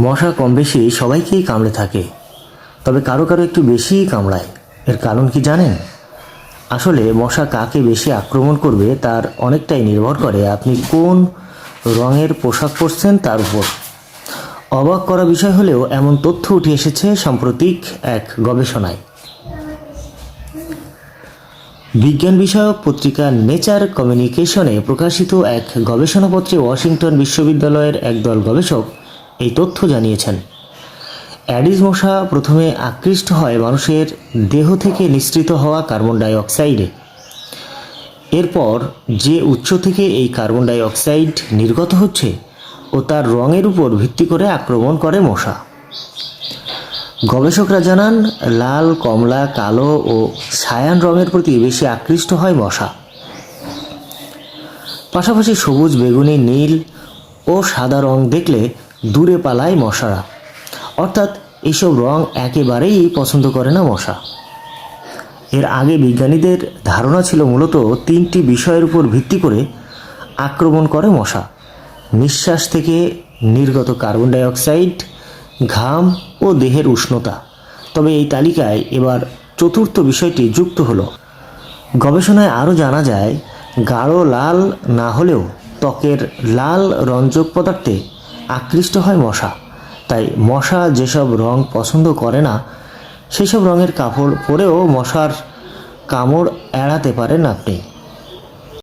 মশা কম বেশি সবাইকেই কামড়ে থাকে। তবে কারও কারও একটু বেশিই কামড়ায়। এর কারণ কি জানেন? আসলে মশা কাকে বেশি আক্রমণ করবে তার অনেকটাই নির্ভর করে আপনি কোন রঙের পোশাক পরছেন তার উপর। অবাক করা বিষয় হলেও এমন তথ্য উঠে এসেছে সাম্প্রতিক এক গবেষণায়। বিজ্ঞান বিষয়ক পত্রিকা নেচার কমিউনিকেশনে প্রকাশিত এক গবেষণাপত্রে ওয়াশিংটন বিশ্ববিদ্যালয়ের একদল গবেষক এই তথ্য জানিয়েছেন। অ্যাডিস মশা প্রথমে আকৃষ্ট হয় মানুষের দেহ থেকে নিঃসৃত হওয়া কার্বন ডাই অক্সাইডে এরপর যে উৎস থেকে এই কার্বন ডাই অক্সাইড নির্গত হচ্ছে ও তার রঙের উপর ভিত্তি করে আক্রমণ করে মশা। গবেষকরা জানান, লাল, কমলা, কালো ও ছায়ান রঙের প্রতি বেশি আকৃষ্ট হয় মশা। পাশাপাশি সবুজ, বেগুনি, নীল ও সাদা রং দেখলে দূরে পালায় মশারা। অর্থাৎ এইসব রং একেবারেই পছন্দ করে না মশা। এর আগে বিজ্ঞানীদের ধারণা ছিল মূলত তিনটি বিষয়ের উপর ভিত্তি করে আক্রমণ করে মশা। নিঃশ্বাস থেকে নির্গত কার্বন ডাই অক্সাইড ঘাম ও দেহের উষ্ণতা। তবে এই তালিকায় এবার চতুর্থ বিষয়টি যুক্ত হলো। গবেষণায় আরও জানা যায়, গাঢ় লাল না হলেও ত্বকের লাল রঞ্জক পদার্থে আকৃষ্ট হয় মশা। তাই মশা যেসব রং পছন্দ করে না, সেসব রঙের কাপড় পরেও মশার কামড় এড়াতে পারেন আপনি।